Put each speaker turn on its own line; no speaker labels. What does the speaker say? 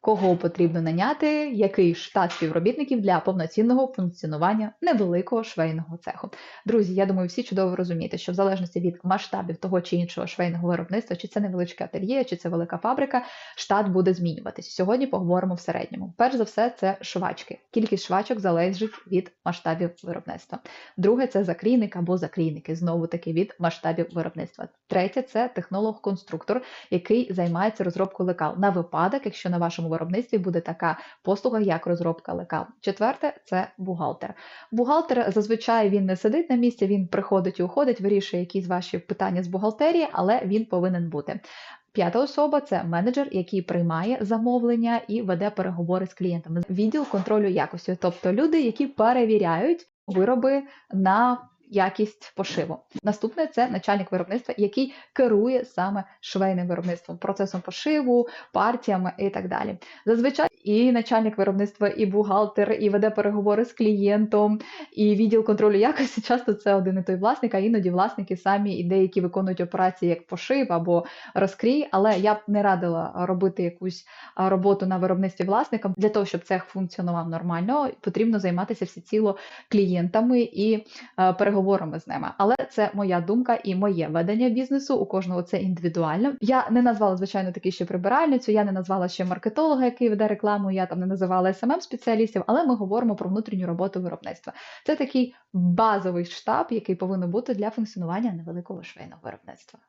кого потрібно наняти, який штат співробітників для повноцінного функціонування невеликого швейного цеху. Друзі, я думаю, всі чудово розумієте, що в залежності від масштабів того чи іншого швейного виробництва, чи це невеличке ательє, чи це велика фабрика, штат буде змінюватися. Сьогодні поговоримо в середньому. Перш за все, це швачки. Кількість швачок залежить від масштабів виробництва. Друге це закрійник або закрійники, знову таки від масштабів виробництва. Третє це технолог-конструктор, який займається розробкою лекал на випадок, якщо на вашому виробництві буде така послуга, як розробка лекал. Четверте це бухгалтер. Бухгалтер зазвичай він не сидить на місці, він приходить і уходить, вирішує якісь ваші питання з бухгалтерії, але він повинен бути. П'ята особа це менеджер, який приймає замовлення і веде переговори з клієнтами. Відділ контролю якості, тобто люди, які перевіряють вироби на якість пошиву. Наступне це начальник виробництва, який керує саме швейним виробництвом, процесом пошиву, партіями і так далі. Зазвичай і начальник виробництва, і бухгалтер, і веде переговори з клієнтом, і відділ контролю якості часто це один і той власник, а іноді власники самі і деякі виконують операції як пошив або розкрій. Але я б не радила робити якусь роботу на виробництві власникам для того, щоб цех функціонував нормально. Потрібно займатися всеціло клієнтами і е, переговорами з ними. Але це моя думка і моє ведення бізнесу. У кожного це індивідуально. Я не назвала звичайно такі ще прибиральницю, я не назвала ще маркетолога, який веде рекламу. Я там не називала смм спеціалістів, але ми говоримо про внутрішню роботу виробництва. Це такий базовий штаб, який повинен бути для функціонування невеликого швейного виробництва.